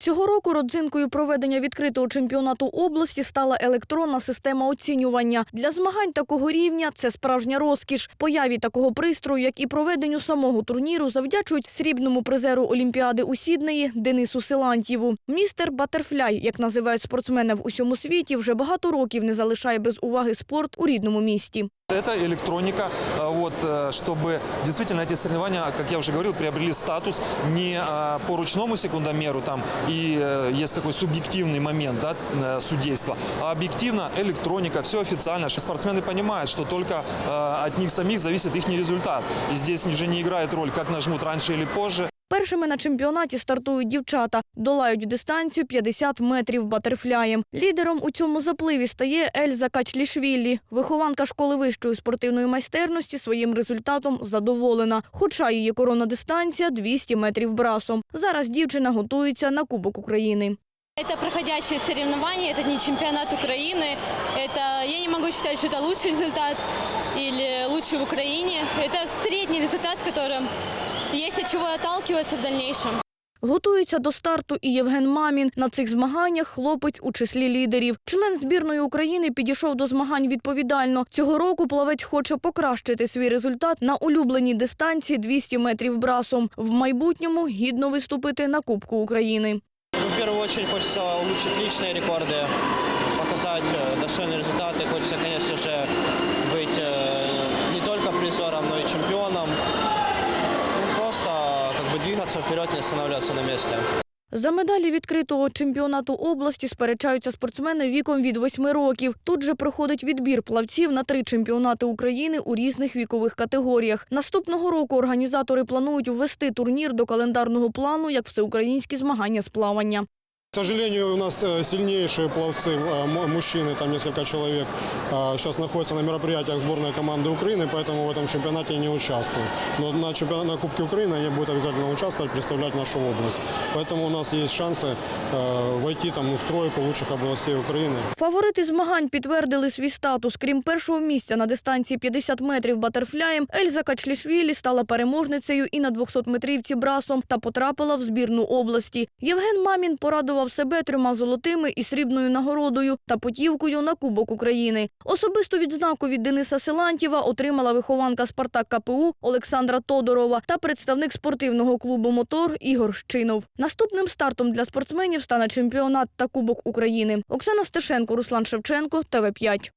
Цього року родзинкою проведення відкритого чемпіонату області стала електронна система оцінювання. Для змагань такого рівня це справжня розкіш. Появі такого пристрою, як і проведенню самого турніру, завдячують срібному призеру Олімпіади у Сіднеї Денису Силантьєву. Містер Батерфляй, як називають спортсмена в усьому світі, вже багато років не залишає без уваги спорт у рідному місті. Это электроника, а, вот, э, чтобы действительно эти соревнования, как я уже говорил, приобрели статус не а, по ручному секундомеру, там и э, есть такой субъективный момент да, э, судейства, а объективно электроника, все официально. Спортсмены понимают, что только э, от них самих зависит их результат. И здесь уже не играет роль, как нажмут раньше или позже. Першими на чемпіонаті стартують дівчата, долають дистанцію 50 метрів батерфляєм. Лідером у цьому запливі стає Ельза Качлішвілі. Вихованка школи вищої спортивної майстерності своїм результатом задоволена. Хоча її коронна дистанція 200 метрів брасом. Зараз дівчина готується на Кубок України. Это проходящее соревнование, это не чемпионат Украины. Это, я не могу считать, что это лучший результат или лучший в Украине. Это средний результат, которым есть от чего отталкиваться в дальнейшем. Готується до старту і Євген Мамін. На цих змаганнях хлопець у числі лідерів. Член збірної України підійшов до змагань відповідально. Цього року плавець хоче покращити свій результат на улюбленій дистанції 200 метрів брасом. В майбутньому гідно виступити на Кубку України. Ну, в первую очередь хочется улучшить личные рекорды, показать э, достойные результаты. Хочется, конечно же, быть э, не только призером, но и чемпионом. двигаться вперед, не останавливаться на месте. За медалі відкритого чемпіонату області сперечаються спортсмени віком від 8 років. Тут же проходить відбір плавців на три чемпіонати України у різних вікових категоріях. Наступного року організатори планують ввести турнір до календарного плану як всеукраїнські змагання з плавання К сожалению, у нас э, сильнейшие пловцы, э, м- мужчины, там несколько человек, э, сейчас находятся на мероприятиях сборной команды Украины, поэтому в этом чемпионате не участвуют. Но на, чемпионате, на Кубке Украины они будут обязательно участвовать, представлять нашу область. Поэтому у нас есть шансы э, войти там, ну, в тройку лучших областей Украины. Фаворити змагань підтвердили свій статус. Крім першого місця на дистанції 50 метрів батерфляєм, Ельза Качлішвілі стала переможницею і на 200-метрівці брасом та потрапила в збірну області. Євген Мамін порадував себе трьома золотими і срібною нагородою та потівкою на Кубок України. Особисту відзнаку від Дениса Силантьєва отримала вихованка Спартак КПУ Олександра Тодорова та представник спортивного клубу Мотор Ігор Щинов. Наступним стартом для спортсменів стане чемпіонат та Кубок України. Оксана Стешенко, Руслан Шевченко, ТВ 5